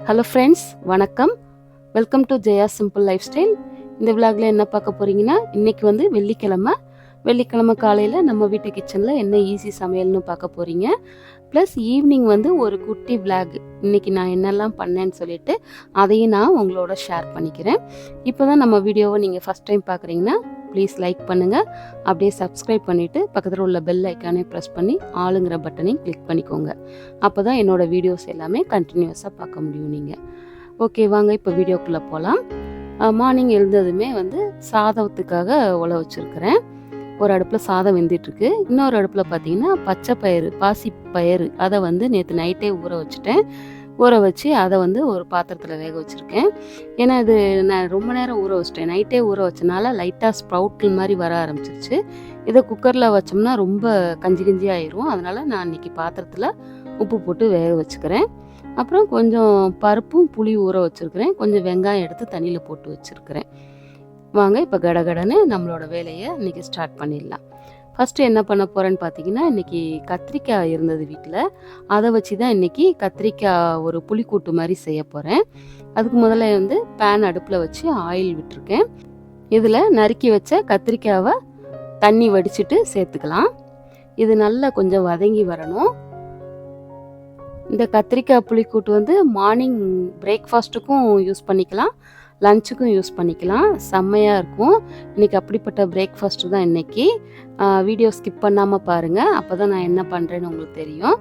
Hello friends வணக்கம். Welcome to Jaya simple lifestyle இந்த விலாகில் என்ன பார்க்க போறீங்கன்னா இன்னைக்கு வந்து வெள்ளிக்கிழமை. வெள்ளிக்கிழமை காலையில் நம்ம வீட்டு கிச்சனில் என்ன ஈஸி சமையல்னு பார்க்க போகிறீங்க ப்ளஸ் ஈவினிங் வந்து ஒரு குட்டி விளாக் இன்றைக்கி நான் என்னெல்லாம் பண்ணேன்னு சொல்லிட்டு அதையும் நான் உங்களோட ஷேர் பண்ணிக்கிறேன். இப்போ தான் நம்ம வீடியோவை நீங்கள் ஃபஸ்ட் டைம் பார்க்குறீங்கன்னா ப்ளீஸ் லைக் பண்ணுங்கள் அப்படியே சப்ஸ்கிரைப் பண்ணிவிட்டு பக்கத்தில் உள்ள பெல் ஐக்கானே ப்ரெஸ் பண்ணி ஆளுங்கிற பட்டனையும் கிளிக் பண்ணிக்கோங்க. அப்போ தான் என்னோடய வீடியோஸ் எல்லாமே கண்டினியூஸாக பார்க்க முடியும் நீங்கள் ஓகே வாங்க இப்போ வீடியோக்குள்ளே போகலாம் மார்னிங் எழுந்ததுமே வந்து சாதத்துக்காக உழ வச்சுருக்கிறேன். ஒரு அடுப்பில் சாதம் வெந்துட்டுருக்கு. இன்னொரு அடுப்பில் பார்த்தீங்கன்னா பச்சை பயிறு பாசி பயிறு அதை வந்து நேற்று நைட்டே ஊற வச்சுட்டேன். ஊற வச்சு அதை வந்து ஒரு பாத்திரத்தில் வேக வச்சுருக்கேன். ஏன்னா இது நான் ரொம்ப நேரம் ஊற வச்சிட்டேன். நைட்டே ஊற வச்சனால லைட்டாக ஸ்ப்ரவுட்கள் மாதிரி வர ஆரம்பிச்சிருச்சு. இதை குக்கரில் வச்சோம்னா ரொம்ப கஞ்சி கஞ்சி ஆயிரும். அதனால் நான் இன்னைக்கு பாத்திரத்தில் உப்பு போட்டு வேக வச்சுக்கிறேன். அப்புறம் கொஞ்சம் பருப்பும் புளி ஊற வச்சுருக்கிறேன். கொஞ்சம் வெங்காயம் எடுத்து தண்ணியில் போட்டு வச்சுருக்கிறேன். வாங்க இப்போ கடகடன்னு நம்மளோட வேலையை இன்றைக்கி ஸ்டார்ட் பண்ணிடலாம். ஃபஸ்ட்டு என்ன பண்ண போகிறேன்னு பார்த்தீங்கன்னா இன்றைக்கி கத்திரிக்காய் இருந்தது வீட்டில் அதை வச்சு தான் இன்றைக்கி கத்திரிக்காய் ஒரு புளிக்கூட்டு மாதிரி செய்ய போகிறேன் அதுக்கு முதல்ல வந்து பேன் அடுப்பில் வச்சு ஆயில் விட்டுருக்கேன். இதில் நறுக்கி வச்ச கத்திரிக்காவை தண்ணி வடிச்சிட்டு சேர்த்துக்கலாம். இது நல்லா கொஞ்சம் வதங்கி வரணும். இந்த கத்திரிக்காய் புளிக்கூட்டு வந்து மார்னிங் பிரேக்ஃபாஸ்ட்டுக்கும் யூஸ் பண்ணிக்கலாம். லஞ்சுக்கும் யூஸ் பண்ணிக்கலாம். செம்மையாக இருக்கும். இன்றைக்கி அப்படிப்பட்ட பிரேக்ஃபாஸ்ட்டு தான் இன்றைக்கி வீடியோ ஸ்கிப் பண்ணாமல் பாருங்கள் அப்போ தான் நான் என்ன பண்ணுறேன்னு உங்களுக்கு தெரியும்.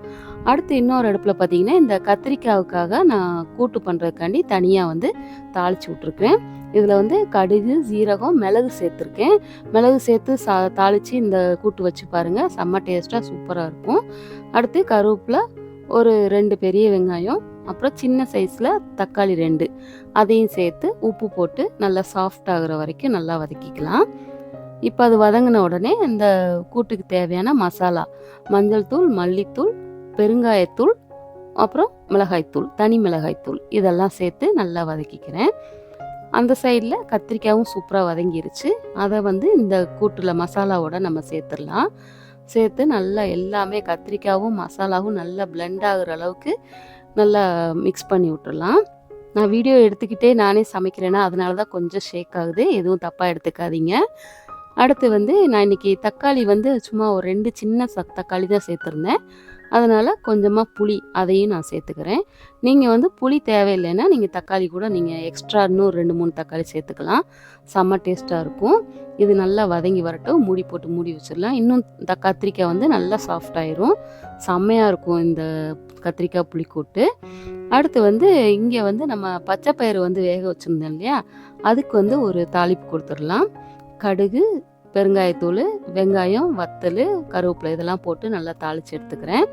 அடுத்து இன்னொரு அடுப்பில் பார்த்தீங்கன்னா இந்த கத்திரிக்காவுக்காக நான் கூட்டு பண்ணுறதுக்காண்டி தனியாக வந்து தாளித்து விட்ருக்கேன் இதில் வந்து கடுகு ஜீரகம் மிளகு சேர்த்துருக்கேன். மிளகு சேர்த்து சா தாளித்து இந்த கூட்டு வச்சு பாருங்கள் செம்ம டேஸ்ட்டாக சூப்பராக இருக்கும். அடுத்து கருவேப்பில் ஒரு ரெண்டு பெரிய வெங்காயம் அப்புறம் சின்ன சைஸில் தக்காளி ரெண்டு. அதையும் சேர்த்து உப்பு போட்டு நல்லா சாஃப்ட் ஆகுற வரைக்கும் நல்லா வதக்கிக்கலாம். இப்போ அது வதங்கின உடனே இந்த கூட்டுக்கு தேவையான மசாலா மஞ்சள் தூள் மல்லித்தூள் பெருங்காயத்தூள் அப்புறம் மிளகாய்த்தூள் தனி மிளகாய்த்தூள் இதெல்லாம் சேர்த்து நல்லா வதக்கிக்கிறேன். அந்த சைடில் கத்திரிக்காயும் சூப்பராக வதங்கிருச்சு. அதை வந்து இந்த கூட்டில் மசாலாவோட நம்ம சேர்த்துடலாம். சேர்த்து நல்லா எல்லாமே கத்திரிக்காவும் மசாலாவும் நல்லா பிளெண்ட் ஆகிற அளவுக்கு நல்லா மிக்ஸ் பண்ணி விட்டுடலாம் நான் வீடியோ எடுத்துக்கிட்டே நானே சமைக்கிறேன்னா அதனால தான் கொஞ்சம் ஷேக் ஆகுது. எதுவும் தப்பாக எடுத்துக்காதீங்க. அடுத்து வந்து நான் இன்றைக்கி தக்காளி வந்து சும்மா ஒரு ரெண்டு சின்ன ச தக்காளி தான் சேர்த்துருந்தேன். அதனால் கொஞ்சமாக புளி அதையும் நான் சேர்த்துக்கிறேன். நீங்கள் வந்து புளி தேவையில்லைன்னா நீங்கள் தக்காளி கூட நீங்கள் எக்ஸ்ட்ரா இன்னும் ரெண்டு மூணு தக்காளி சேர்த்துக்கலாம். செம்ம டேஸ்ட்டாக இருக்கும். இது நல்லா வதங்கி வரட்டும். மூடி போட்டு மூடி வச்சிடலாம். இன்னும் இந்த கத்திரிக்காய் வந்து நல்லா சாஃப்டாயிரும் செம்மையாக இருக்கும் இந்த கத்திரிக்காய் புளிக்கூட்டு அடுத்து வந்து இங்கே வந்து நம்ம பச்சை பயிறு வந்து வேக வச்சுருந்தோம் இல்லையா? அதுக்கு வந்து ஒரு தாளிப்பு கொடுத்துடலாம். கடுகு பெருங்காயத்தூள் வெங்காயம் வத்தல் கருவேப்பிலை இதெல்லாம் போட்டு நல்லா தாளித்து எடுத்துக்கிறேன்.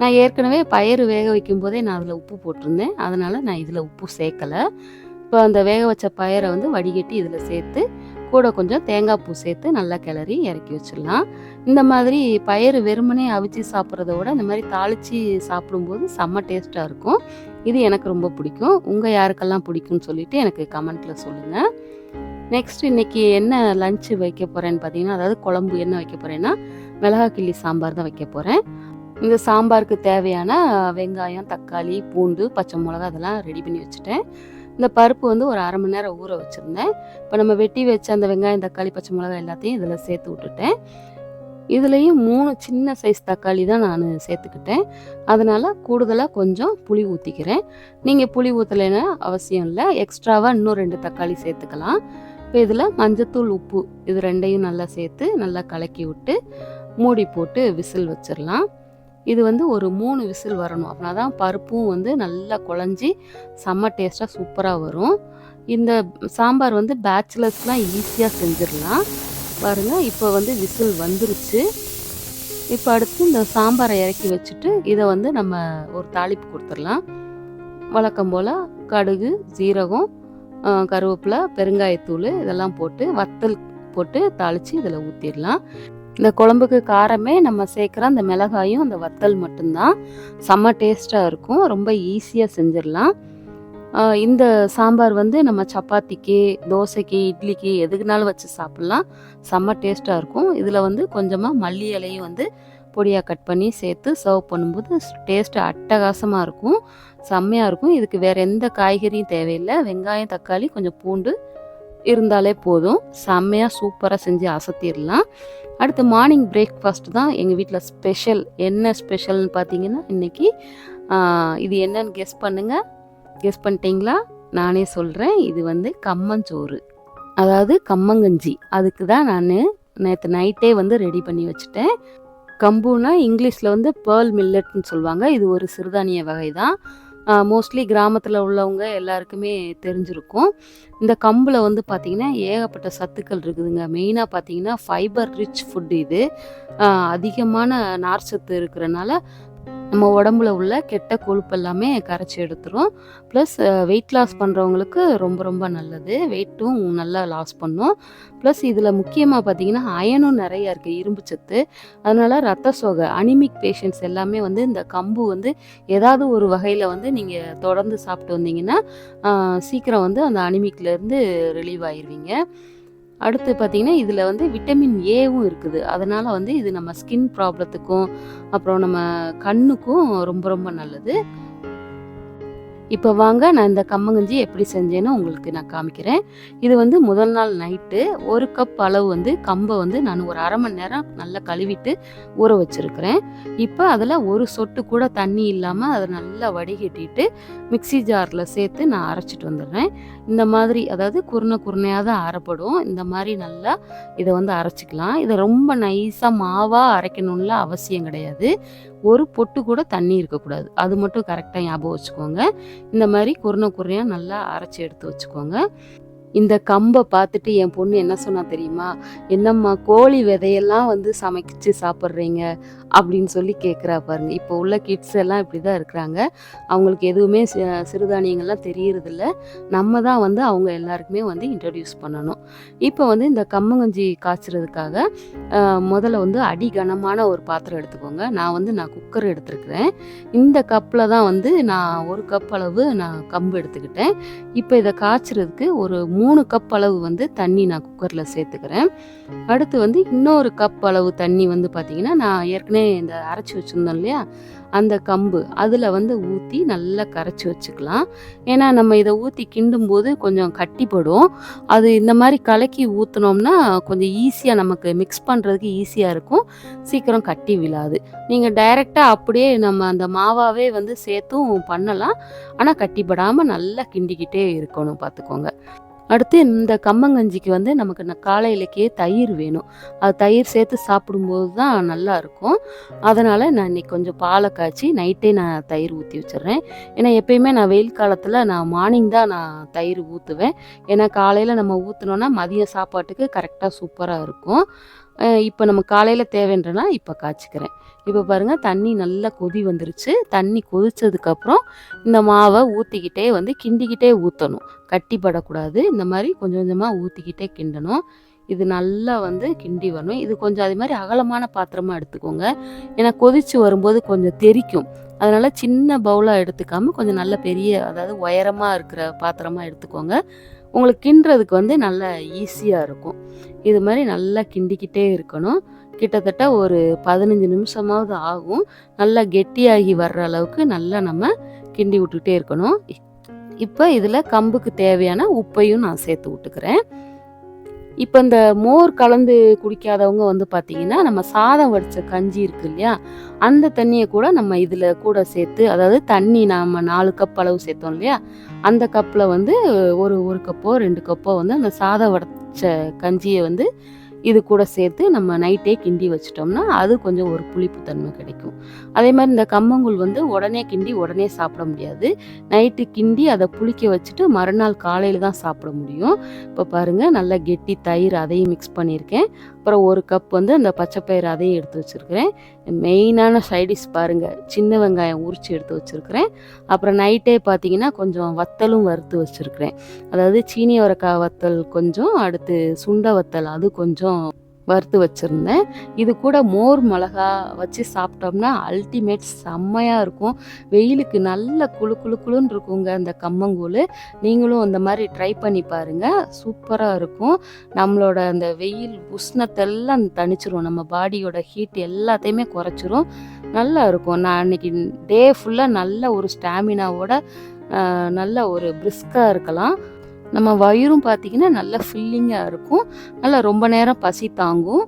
நான் ஏற்கனவே பயிறு வேக வைக்கும் போதே நான் அதில் உப்பு போட்டிருந்தேன். அதனால் நான் இதில் உப்பு சேர்க்கலை. இப்போ அந்த வேக வச்ச பயிரை வந்து வடிகட்டி இதில் சேர்த்து கூட கொஞ்சம் தேங்காய் பூ சேர்த்து நல்லா கிளறி இறக்கி வச்சிடலாம். இந்த மாதிரி பயிறு வெறுமனே அவிச்சு சாப்பிட்றத விட இந்த மாதிரி தாளித்து சாப்பிடும்போது செம்ம டேஸ்ட்டாக இருக்கும். இது எனக்கு ரொம்ப பிடிக்கும். உங்கள் யாருக்கெல்லாம் பிடிக்கும்னு சொல்லிட்டு எனக்கு கமெண்ட்டில் சொல்லுங்கள் நெக்ஸ்ட் இன்னைக்கு என்ன லஞ்சு வைக்க போகிறேன்னு பார்த்தீங்கன்னா அதாவது குழம்பு என்ன வைக்க போகிறேன்னா மிளகா கிள்ளி சாம்பார் தான் வைக்க போகிறேன் இந்த சாம்பாருக்கு தேவையான வெங்காயம் தக்காளி பூண்டு பச்சை மிளகா அதெல்லாம் ரெடி பண்ணி வச்சுட்டேன். இந்த பருப்பு வந்து ஒரு அரை மணி நேரம் ஊற வச்சுருந்தேன். இப்போ நம்ம வெட்டி வச்ச அந்த வெங்காயம் தக்காளி பச்சை மிளகா எல்லாத்தையும் இதில் சேர்த்து விட்டுட்டேன். இதுலேயும் மூணு சின்ன சைஸ் தக்காளி தான் நான் சேர்த்துக்கிட்டேன். அதனால் கூடுதலாக கொஞ்சம் புளி ஊற்றிக்கிறேன் நீங்கள் புளி ஊற்றலைன்னா அவசியம் இல்லை. எக்ஸ்ட்ராவாக இன்னும் ரெண்டு தக்காளி சேர்த்துக்கலாம். இப்போ இதில் மஞ்சத்தூள் உப்பு இது ரெண்டையும் நல்லா சேர்த்து நல்லா கலக்கி விட்டு மூடி போட்டு விசில் வச்சிடலாம் இது வந்து ஒரு மூணு விசில் வரணும். அப்படின்னா தான் பருப்பும் வந்து நல்லா குழஞ்சி செம்ம டேஸ்ட்டாக சூப்பராக வரும். இந்த சாம்பார் வந்து பேச்சுலர்ஸ்லாம் ஈஸியாக செஞ்சிடலாம் பாருங்கள் இப்போ வந்து விசில் வந்துருச்சு. இப்போ அடுத்து இந்த சாம்பாரை இறக்கி வச்சுட்டு இதை வந்து நம்ம ஒரு தாளிப்பு கொடுத்துடலாம் வழக்கம் போல் கடுகு ஜீரகம் கருவேப்பிலை பெருங்காயத்தூள் இதெல்லாம் போட்டு வத்தல் போட்டு தாளித்து இதில் ஊற்றிடலாம் இந்த குழம்புக்கு காரமே நம்ம சேர்க்குற அந்த மிளகாயும் அந்த வத்தல் மட்டும்தான். செம்ம டேஸ்ட்டாக இருக்கும். ரொம்ப ஈஸியாக செஞ்சிடலாம். இந்த சாம்பார் வந்து நம்ம சப்பாத்திக்கு தோசைக்கு இட்லிக்கு எதுக்குனாலும் வச்சு சாப்பிட்லாம். செம்ம டேஸ்ட்டாக இருக்கும். இதில் வந்து கொஞ்சமாக மல்லி இலையும் வந்து பொடியாக கட் பண்ணி சேர்த்து சர்வ் பண்ணும்போது டேஸ்ட்டு அட்டகாசமாக இருக்கும். செம்மையாக இருக்கும். இதுக்கு வேறு எந்த காய்கறியும் தேவையில்லை. வெங்காயம் தக்காளி கொஞ்சம் பூண்டு இருந்தாலே போதும். செம்மையாக சூப்பராக செஞ்சு அசத்திடலாம் அடுத்து மார்னிங் பிரேக்ஃபாஸ்ட் தான் எங்கள் வீட்டில் ஸ்பெஷல் என்ன ஸ்பெஷல்னு பார்த்தீங்கன்னா இன்றைக்கி இது என்னன்னு கெஸ் பண்ணுங்கள் கெஸ் பண்ணிட்டீங்களா? நானே சொல்கிறேன் இது வந்து கம்மஞ்சோறு. அதாவது கம்மங்கஞ்சி. அதுக்கு தான் நான் நேற்று நைட்டே வந்து ரெடி பண்ணி வச்சுட்டேன். கம்புனா இங்கிலீஷில் வந்து பேர்ல் மில்லட்னு சொல்லுவாங்க. இது ஒரு சிறுதானிய வகை தான். மோஸ்ட்லி கிராமத்தில் உள்ளவங்க எல்லாருக்குமே தெரிஞ்சிருக்கும். இந்த கம்பில் வந்து பார்த்திங்கன்னா ஏகப்பட்ட சத்துக்கள் இருக்குதுங்க. மெயினாக பார்த்திங்கன்னா ஃபைபர் ரிச் ஃபுட் இது. அதிகமான நார் சத்து இருக்கிறனால நம்ம உடம்புல உள்ள கெட்ட கொழுப்பு எல்லாமே கரைச்சி எடுத்துரும். ப்ளஸ் வெயிட் லாஸ் பண்ணுறவங்களுக்கு ரொம்ப ரொம்ப நல்லது. வெயிட்டும் நல்லா லாஸ் பண்ணும். ப்ளஸ் இதில் முக்கியமாக பார்த்தீங்கன்னா அயனும் நிறையா இருக்குது இரும்பு சத்து. அதனால் ரத்த சோகை அனிமிக் பேஷண்ட்ஸ் எல்லாமே வந்து இந்த கம்பு வந்து ஏதாவது ஒரு வகையில் வந்து நீங்கள் தொடர்ந்து சாப்பிட்டு வந்தீங்கன்னா சீக்கிரம் வந்து அந்த அனிமிக்லேருந்து ரிலீவ் ஆயிடுவீங்க அடுத்து பார்த்தீங்கன்னா இதில் வந்து விட்டமின் ஏவும் இருக்குது. அதனால் வந்து இது நம்ம ஸ்கின் ப்ராப்ளத்துக்கும் அப்புறம் நம்ம கண்ணுக்கும் ரொம்ப ரொம்ப நல்லது. இப்போ வாங்க நான் இந்த கம்மங்கஞ்சி எப்படி செஞ்சேன்னு உங்களுக்கு நான் காமிக்கிறேன். இது வந்து முதல் நாள் நைட்டு ஒரு கப் அளவு வந்து கம்பை வந்து நான் ஒரு அரை மணி நேரம் நல்லா கழுவிட்டு ஊற வச்சுருக்கிறேன். இப்போ அதில் ஒரு சொட்டு கூட தண்ணி இல்லாமல் அதை நல்லா வடிகட்டிட்டு மிக்ஸி ஜாரில் சேர்த்து நான் அரைச்சிட்டு வந்துடுறேன். இந்த மாதிரி அதாவது குருணை குருணையாக தான் அரைப்படும். இந்த மாதிரி நல்லா இதை வந்து அரைச்சிக்கலாம். இதை ரொம்ப நைஸாக மாவாக அரைக்கணும்ல அவசியம் கிடையாது. ஒரு பொட்டு கூட தண்ணி இருக்கக்கூடாது. அது மட்டும் கரெக்டாக ஞாபகம் வச்சுக்கோங்க. இந்த மாதிரி குருணை குருணையாக நல்லா அரைச்சி எடுத்து வச்சுக்கோங்க. இந்த கம்பை பார்த்துட்டு என் பொண்ணு என்ன சொன்னா தெரியுமா? என்னம்மா கோழி விதையெல்லாம் வந்து சமைச்சு சாப்பிட்றீங்க. அப்படின்னு சொல்லி கேட்குறா பாருங்க. இப்போ உள்ள கிட்ஸ் எல்லாம் இப்படி தான் இருக்கிறாங்க. அவங்களுக்கு எதுவுமே சிறுதானியங்கள்லாம் தெரியறதில்ல. நம்ம தான் வந்து அவங்க எல்லாருக்குமே வந்து இன்ட்ரடியூஸ் பண்ணணும். இப்போ வந்து இந்த கம்மங்கஞ்சி காய்ச்சறதுக்காக முதல்ல வந்து அடி கனமான ஒரு பாத்திரம் எடுத்துக்கோங்க. நான் வந்து நான் குக்கர் எடுத்துருக்குறேன். இந்த கப்பில் தான் வந்து நான் ஒரு கப் அளவு நான் கம்பு எடுத்துக்கிட்டேன். இப்போ இதை காய்ச்சறதுக்கு ஒரு மூணு கப் அளவு வந்து தண்ணி நான் குக்கரில் சேர்த்துக்கிறேன். அடுத்து வந்து இன்னொரு கப் அளவு தண்ணி வந்து பார்த்திங்கன்னா நான் ஏற்கனவே இந்த அரைச்சி வச்சுருந்தோம் இல்லையா? அந்த கம்பு. அதில் வந்து ஊற்றி நல்லா கரைச்சி வச்சுக்கலாம். ஏன்னா நம்ம இதை ஊற்றி கிண்டும் போது கொஞ்சம் கட்டிப்படும். அது இந்த மாதிரி கலக்கி ஊற்றினோம்னா கொஞ்சம் ஈஸியாக நமக்கு மிக்ஸ் பண்ணுறதுக்கு ஈஸியாக இருக்கும். சீக்கிரம் கட்டி விழாது. நீங்கள் டைரெக்டாக அப்படியே நம்ம அந்த மாவாவே வந்து சேர்த்தும் பண்ணலாம். ஆனால் கட்டிப்படாமல் நல்லா கிண்டிக்கிட்டே இருக்கணும் பார்த்துக்கோங்க. அடுத்து இந்த கம்மங்கஞ்சிக்கு வந்து நமக்கு ந- காலையிலக்கே தயிர் வேணும். அது தயிர் சேர்த்து சாப்பிடும்போது தான் நல்லாயிருக்கும் அதனால் நான் இன்னைக்கு கொஞ்சம் பாலை காய்ச்சி நைட்டே நான் தயிர் ஊற்றி வச்சிடுறேன். ஏன்னா எப்பயுமே நான் வெயில் காலத்தில் நான் மார்னிங் தான் நான் தயிர் ஊற்றுவேன் ஏன்னா காலையில் நம்ம ஊற்றினோன்னா மதியம் சாப்பாட்டுக்கு கரெக்டாக சூப்பராக இருக்கும். இப்போ நம்ம காலையில் தேவைன்றனா இப்போ காய்ச்சிக்கிறேன். இப்போ பாருங்கள் தண்ணி நல்லா கொதி வந்துருச்சு. தண்ணி கொதித்ததுக்கப்புறம் இந்த மாவை ஊற்றிக்கிட்டே வந்து கிண்டிக்கிட்டே ஊற்றணும் கட்டிப்படக்கூடாது இந்த மாதிரி கொஞ்சம் கொஞ்சமாக ஊற்றிக்கிட்டே கிண்டணும். இது நல்லா வந்து கிண்டி வரணும். இது கொஞ்சம் அதே மாதிரி அகலமான பாத்திரமாக எடுத்துக்கோங்க. ஏன்னா கொதிச்சு வரும்போது கொஞ்சம் தெறிக்கும் அதனால் சின்ன பவுலாக எடுத்துக்காமல் கொஞ்சம் நல்ல பெரிய அதாவது உயரமாக இருக்கிற பாத்திரமாக எடுத்துக்கோங்க. உங்களுக்கு கிண்டுறதுக்கு வந்து நல்லா ஈஸியாக இருக்கும். இது மாதிரி நல்லா கிண்டிக்கிட்டே இருக்கணும். கிட்டத்தட்ட ஒரு பதினஞ்சு நிமிஷமாவது ஆகும். நல்லா கெட்டியாகி வர்ற அளவுக்கு நல்லா நம்ம கிண்டி விட்டுக்கிட்டே இருக்கணும். இப்போ இதில் கம்புக்கு தேவையான உப்பையும் நான் சேர்த்து விட்டுக்கிறேன். இப்போ இந்த மோர் கலந்து குடிக்காதவங்க வந்து பார்த்தீங்கன்னா நம்ம சாதம் வடித்த கஞ்சி இருக்கு இல்லையா? அந்த தண்ணியை கூட நம்ம இதில் கூட சேர்த்து அதாவது தண்ணி நம்ம நாலு கப் அளவு சேர்த்தோம் இல்லையா? அந்த கப்பில் வந்து ஒரு ஒரு கப்போ ரெண்டு கப்போ வந்து அந்த சாதம் வடித்த கஞ்சியை வந்து இது கூட சேர்த்து நம்ம நைட்டே கிண்டி வச்சிட்டோம்னா அது கொஞ்சம் ஒரு புளிப்புத்தன்மை கிடைக்கும். அதே மாதிரி இந்த கம்மங்கூழ் வந்து உடனே கிண்டி உடனே சாப்பிட முடியாது. நைட்டு கிண்டி அதை புளிக்க வச்சுட்டு மறுநாள் காலையில் தான் சாப்பிட முடியும். இப்போ பாருங்கள் நல்லா கெட்டி தயிர் அதையும் மிக்ஸ் பண்ணியிருக்கேன். அப்புறம் ஒரு கப் வந்து அந்த பச்சைப்பயிறு அதையும் எடுத்து வச்சுருக்கிறேன். மெயினான சைடிஷ் பாருங்கள் சின்ன வெங்காயம் உரித்து எடுத்து வச்சுருக்கிறேன். அப்புறம் நைட்டே பார்த்தீங்கன்னா கொஞ்சம் வத்தலும் வறுத்து வச்சுருக்கிறேன். அதாவது சீனி உரக்காய் வத்தல் கொஞ்சம் அடுத்து சுண்டை வத்தல் அது கொஞ்சம் வறுத்து வச்சுருந்தேன். இது கூட மோர் மிளகா வச்சு சாப்பிட்டோம்னா அல்டிமேட் செம்மையாக இருக்கும். வெயிலுக்கு நல்ல குழு குழு குழுன்னு இருக்குங்க அந்த கம்மங்கூழ். நீங்களும் அந்த மாதிரி ட்ரை பண்ணி பாருங்கள் சூப்பராக இருக்கும். நம்மளோட அந்த வெயில் உஷ்ணத்தெல்லாம் தணிச்சிரும். நம்ம பாடியோட ஹீட் எல்லாத்தையுமே குறைச்சிரும். நல்லா இருக்கும். நான் அன்னைக்கு டே ஃபுல்லாக நல்ல ஒரு ஸ்டாமினாவோட நல்ல ஒரு பிரிஸ்காக இருக்கலாம். நம்ம வயிறும் பார்த்திங்கன்னா நல்லா ஃபில்லிங்காக இருக்கும். நல்லா ரொம்ப நேரம் பசி தாங்கும்.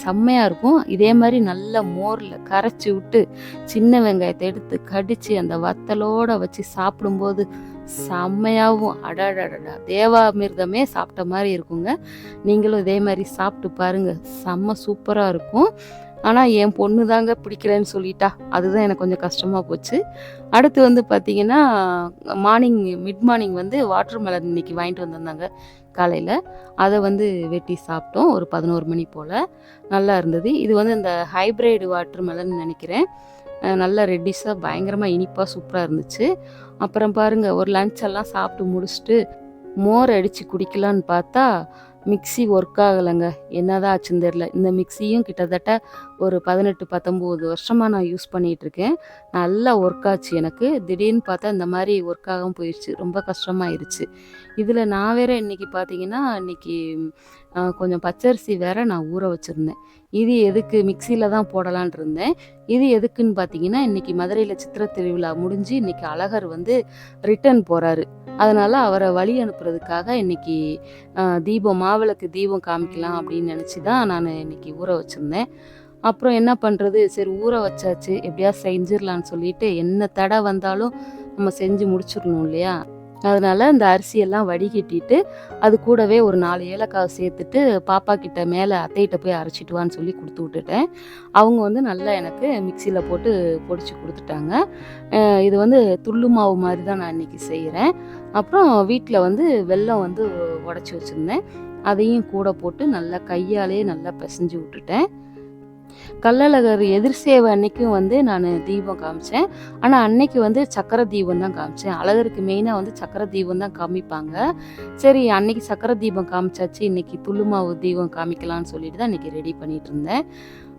செம்மையாக இருக்கும். இதே மாதிரி நல்ல மோரில் கரைச்சி விட்டு சின்ன வெங்காயத்தை எடுத்து கடித்து அந்த வத்தலோடு வச்சு சாப்பிடும்போது செம்மையாகவும் அடடடடா. தேவாமிர்தமே சாப்பிட்ட மாதிரி இருக்குங்க. நீங்களும் இதே மாதிரி சாப்பிட்டு பாருங்கள் செம்ம சூப்பராக இருக்கும். ஆனால் என் பொண்ணு தாங்க பிடிக்கலன்னு சொல்லிட்டா. அதுதான் எனக்கு கொஞ்சம் கஷ்டமாக போச்சு. அடுத்து வந்து பார்த்திங்கன்னா மார்னிங் மிட் மார்னிங் வந்து வாட்டர் மெலன் இன்னைக்கு வாங்கிட்டு வந்திருந்தாங்க காலையில். அதை வந்து வெட்டி சாப்பிட்டோம். ஒரு பதினோரு மணி போல். நல்லா இருந்தது. இது வந்து இந்த ஹைப்ரைடு வாட்டர் மெலன் நினைக்கிறேன். நல்லா ரெட்டிஸாக பயங்கரமாக இனிப்பாக சூப்பராக இருந்துச்சு. அப்புறம் பாருங்கள் ஒரு லஞ்ச் எல்லாம் சாப்பிட்டு முடிச்சுட்டு மோர் அடித்து குடிக்கலான்னு பார்த்தா மிக்சி ஒர்க் ஆகலைங்க. என்னதான் ஆச்சுன்னு தெரில இந்த மிக்சியும் கிட்டத்தட்ட ஒரு பதினெட்டு பத்தொம்போது வருஷமாக நான் யூஸ் பண்ணிகிட்ருக்கேன் நல்லா ஒர்க் ஆச்சு எனக்கு. திடீர்னு பார்த்தா இந்த மாதிரி ஒர்க் ஆகாமல் போயிடுச்சு. ரொம்ப கஷ்டமாயிருச்சு. இதில் நான் வேற இன்றைக்கி பார்த்தீங்கன்னா இன்றைக்கி கொஞ்சம் பச்சரிசி வேற நான் ஊற வச்சுருந்தேன். இது எதுக்கு? மிக்சியில் தான் போடலான் இருந்தேன். இது எதுக்குன்னு பார்த்தீங்கன்னா இன்றைக்கி மதுரையில் சித்திர திருவிழா முடிஞ்சு இன்றைக்கி அழகர் வந்து ரிட்டர்ன் போகிறாரு அதனால் அவரை வழி அனுப்புறதுக்காக இன்றைக்கி தீபம் மாவிளக்கு தீபம் காமிக்கலாம் அப்படின்னு நினச்சி தான் நான் இன்றைக்கி ஊற வச்சுருந்தேன். அப்புறம் என்ன பண்ணுறது சரி ஊற வச்சாச்சு. எப்படியா செஞ்சிடலான்னு சொல்லிட்டு என்ன தடை வந்தாலும் நம்ம செஞ்சு முடிச்சிடணும் இல்லையா? அதனால் அந்த அரிசியெல்லாம் வடிகட்டிட்டு அது கூடவே ஒரு நாலு ஏலக்காய் சேர்த்துட்டு பாப்பா கிட்ட மேலே அத்தைகிட்ட போய் அரைச்சிட்டு வான்னு சொல்லி கொடுத்து விட்டுட்டேன். அவங்க வந்து நல்லா எனக்கு மிக்சியில் போட்டு பொடிச்சு கொடுத்துட்டாங்க. இது வந்து துள்ளு மாவு மாதிரி தான் நான் இன்றைக்கி செய்கிறேன் அப்புறம் வீட்டில் வந்து வெல்லம் வந்து உடச்சி வச்சுருந்தேன். அதையும் கூட போட்டு நல்லா கையாலேயே நல்லா பிசைஞ்சு விட்டுட்டேன். கள்ளழகர் எதிர் சேவை அன்னைக்கும் வந்து நான் தீபம் காமிச்சேன். ஆனால் அன்னைக்கு வந்து சக்கரை தீபம் தான் காமிச்சேன். அழகருக்கு மெயினாக வந்து சக்கரை தீபம் தான் காமிப்பாங்க. சரி அன்னைக்கு சக்கரை தீபம் காமிச்சாச்சு. இன்னைக்கு துள்ளுமாவு தீபம் காமிக்கலாம்னு சொல்லிட்டு தான் இன்றைக்கி ரெடி பண்ணிட்டு இருந்தேன்.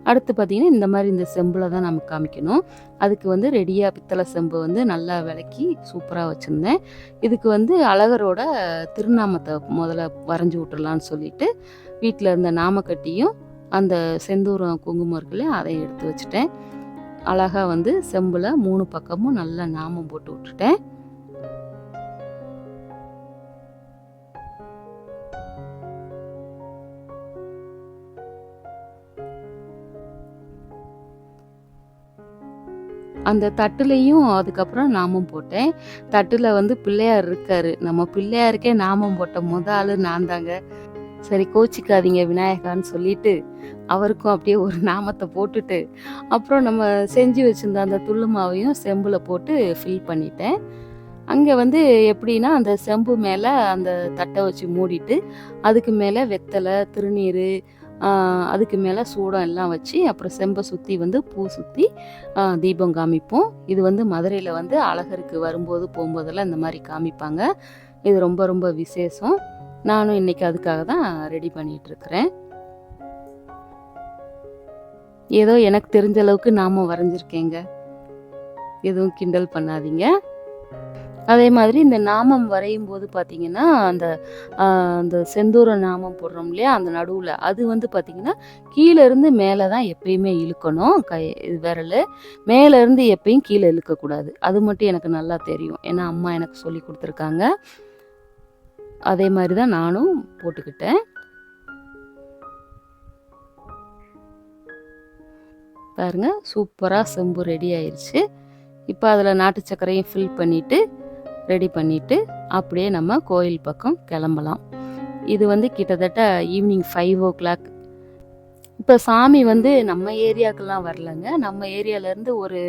அடுத்து பார்த்தீங்கன்னா இந்த மாதிரி இந்த செம்பில் தான் நம்ம காமிக்கணும். அதுக்கு வந்து ரெடியாக பித்தளை செம்பு வந்து நல்லா விளக்கி சூப்பராக வச்சுருந்தேன். இதுக்கு வந்து அழகரோட திருநாமத்தை முதல்ல வரைஞ்சி விட்டுறலான்னு சொல்லிட்டு வீட்டில் இருந்த நாமக்கட்டியும் அந்த செந்தூரம் குங்குமம் இருக்குல்ல அதை எடுத்து வச்சுட்டேன். அழகாக வந்து செம்பில் மூணு பக்கமும் நல்லா நாமம் போட்டு விட்டுட்டேன். அந்த தட்டுலையும் அதுக்கப்புறம் நாமம் போட்டேன். தட்டில் வந்து பிள்ளையார் இருக்காரு. நம்ம பிள்ளையாருக்கே நாமம் போட்ட முத ஆள் நான் தாங்க சரி கோச்சிக்காதீங்க விநாயகான்னு சொல்லிட்டு அவருக்கும் அப்படியே ஒரு நாமத்தை போட்டுட்டு அப்புறம் நம்ம செஞ்சு வச்சுருந்த அந்த துள்ளு மாவையும் செம்பில் போட்டு ஃபில் பண்ணிட்டேன். அங்கே வந்து எப்படின்னா அந்த செம்பு மேலே அந்த தட்டை வச்சு மூடிட்டு அதுக்கு மேலே வெத்தலை திருநீர் அதுக்கு மேலே சூடம் எல்லாம் வச்சு அப்புறம் செம்பை சுற்றி வந்து பூ சுற்றி தீபம் காமிப்போம். இது வந்து மதுரையில் வந்து அழகருக்கு வரும்போது போகும்போதெல்லாம் இந்த மாதிரி காமிப்பாங்க. இது ரொம்ப ரொம்ப விசேஷம். நானும் இன்னைக்கு அதுக்காக தான் ரெடி பண்ணிட்டு இருக்கிறேன் ஏதோ எனக்கு தெரிஞ்ச அளவுக்கு நாமும் வரைஞ்சிருக்கேங்க. எதுவும் கிண்டல் பண்ணாதீங்க. அதே மாதிரி இந்த நாமம் வரையும் போது பார்த்தீங்கன்னா அந்த அந்த செந்தூர நாமம் போடுறோம் இல்லையா அந்த நடுவில் அது வந்து பார்த்தீங்கன்னா கீழே இருந்து மேலே தான் எப்பயுமே இழுக்கணும் கை விரல். மேலேருந்து எப்பயும் கீழே இழுக்கக்கூடாது. அது மட்டும் எனக்கு நல்லா தெரியும். ஏன்னா அம்மா எனக்கு சொல்லி கொடுத்துருக்காங்க. அதே மாதிரி தான் நானும் போட்டுக்கிட்டேன். பாருங்க சூப்பராக செம்பு ரெடி ஆயிடுச்சு இப்போ அதில் நாட்டு சர்க்கரையும் ஃபில் பண்ணிவிட்டு ரெடி பண்ணிவிட்டு அப்படியே நம்ம கோயில் பக்கம் கிளம்பலாம். இது வந்து கிட்டத்தட்ட ஈவினிங் ஃபைவ் ஓ கிளாக் இப்போ சாமி வந்து நம்ம ஏரியாவுக்கெல்லாம் வரலங்க. நம்ம ஏரியாவிலேருந்து ஒரு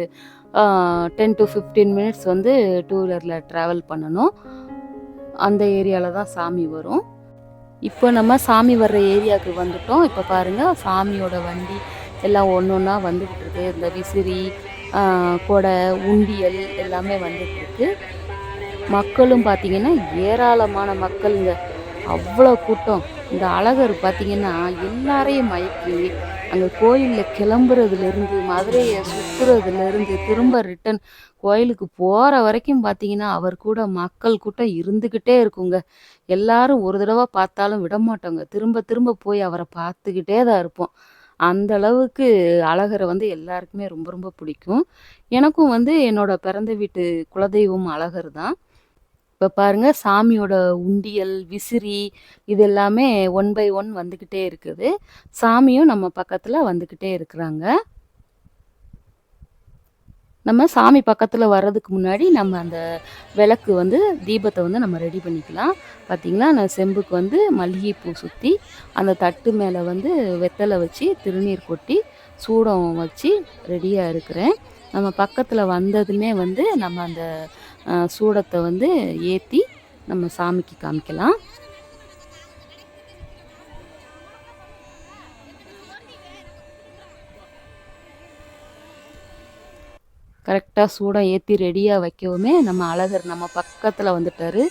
டென் டு ஃபிஃப்டீன் மினிட்ஸ் வந்து டூ வீலரில் ட்ராவல் பண்ணணும். அந்த ஏரியாவில் தான் சாமி வரும். இப்போ நம்ம சாமி வர்ற ஏரியாவுக்கு வந்துட்டோம். இப்போ பாருங்கள் சாமியோட வண்டி எல்லாம் ஒன்று ஒன்றா வந்துக்கிட்டு இருக்கு. இந்த விசிறி கொடை உண்டியல் எல்லாமே வந்துட்டு இருக்கு. மக்களும் பார்த்திங்கன்னா ஏராளமான மக்களுங்க. அவ்வளோ கூட்டம். இந்த அழகர் பார்த்திங்கன்னா எல்லாரையும் மயக்கி அங்கே கோயிலில் கிளம்புறதுலேருந்து மதுரையை சுற்றுறதுலேருந்து திரும்ப ரிட்டன் கோயிலுக்கு போகிற வரைக்கும் பார்த்தீங்கன்னா அவர் கூட மக்கள் கூட்டம் இருந்துக்கிட்டே இருக்குங்க. எல்லாரும் ஒரு தடவை பார்த்தாலும் விட மாட்டோங்க. திரும்ப திரும்ப போய் அவரை பார்த்துக்கிட்டே தான் இருப்போம். அந்த அளவுக்கு அழகரை வந்து எல்லாருக்குமே ரொம்ப ரொம்ப பிடிக்கும். எனக்கும் வந்து என்னோட பிறந்த வீட்டு குலதெய்வம் அழகர் தான். இப்போ பாருங்க சாமியோட உண்டியல் விசிறி இது எல்லாமே ஒன் பை ஒன் வந்துக்கிட்டே இருக்குது. சாமியும் நம்ம பக்கத்தில் வந்துக்கிட்டே இருக்கிறாங்க. நம்ம சாமி பக்கத்தில் வர்றதுக்கு முன்னாடி நம்ம அந்த விளக்கு வந்து தீபத்தை வந்து நம்ம ரெடி பண்ணிக்கலாம். பார்த்திங்களா நான் செம்புக்கு வந்து மல்லிகைப்பூ சுற்றி அந்த தட்டு மேலே வந்து வெத்தலை வச்சு திருநீர் கொட்டி சூடம் வச்சு ரெடியாக இருக்கிறேன். நம்ம பக்கத்தில் வந்ததுமே வந்து நம்ம அந்த சூடத்தை வந்து ஏற்றி நம்ம சாமிக்கு காமிக்கலாம். கரெக்டாக சூடம் ஏற்றி ரெடியாக வைக்கவுமே நம்ம அழகர் நம்ம பக்கத்தில் வந்துட்டாரு.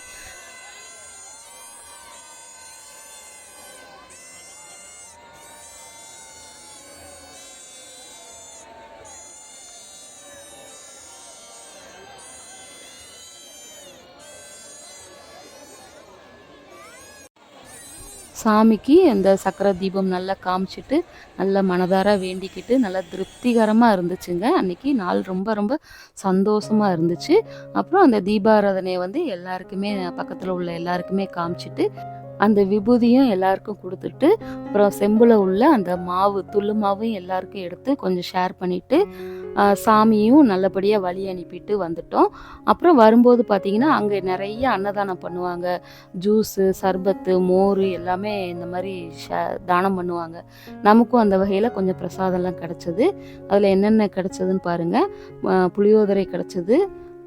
சாமிக்கு அந்த சக்கரை தீபம் நல்லா காமிச்சிட்டு நல்லா மனதார வேண்டிக்கிட்டு நல்லா திருப்திகரமாக இருந்துச்சுங்க. அன்னைக்கு நாள் ரொம்ப ரொம்ப சந்தோஷமாக இருந்துச்சு. அப்புறம் அந்த தீபாராதனையை வந்து எல்லாருக்குமே பக்கத்தில் உள்ள எல்லாருக்குமே காமிச்சிட்டு அந்த விபூதியும் எல்லாருக்கும் கொடுத்துட்டு அப்புறம் செம்பில் உள்ள அந்த மாவு துள்ளு மாவையும் எல்லாருக்கும் எடுத்து கொஞ்சம் ஷேர் பண்ணிவிட்டு சாமியும் நல்லபடியாக வழி அனுப்பிட்டு வந்துட்டோம். அப்புறம் வரும்போது பார்த்திங்கன்னா அங்கே நிறைய அன்னதானம் பண்ணுவாங்க. ஜூஸு சர்பத்து மோர் எல்லாமே இந்த மாதிரி ஷே தானம் பண்ணுவாங்க. நமக்கும் அந்த வகையில் கொஞ்சம் பிரசாதம்லாம் கிடச்சிது. அதில் என்னென்ன கிடச்சதுன்னு பாருங்கள் புளியோதரை கிடச்சிது.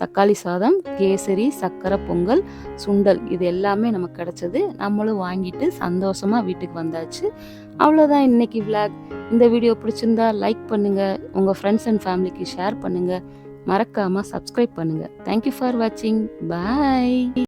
தக்காளி சாதம் கேசரி சக்கரை பொங்கல் சுண்டல் இது எல்லாமே நமக்கு கிடச்சது. நம்மளும் வாங்கிட்டு சந்தோஷமாக வீட்டுக்கு வந்தாச்சு. அவ்வளோதான் இன்னைக்கு விளாக் இந்த வீடியோ பிடிச்சிருந்தா லைக் பண்ணுங்கள் உங்கள் ஃப்ரெண்ட்ஸ் அண்ட் ஃபேமிலிக்கு ஷேர் பண்ணுங்கள் மறக்காமல் சப்ஸ்கிரைப் பண்ணுங்கள் தேங்க்யூ ஃபார் வாட்சிங் பாய்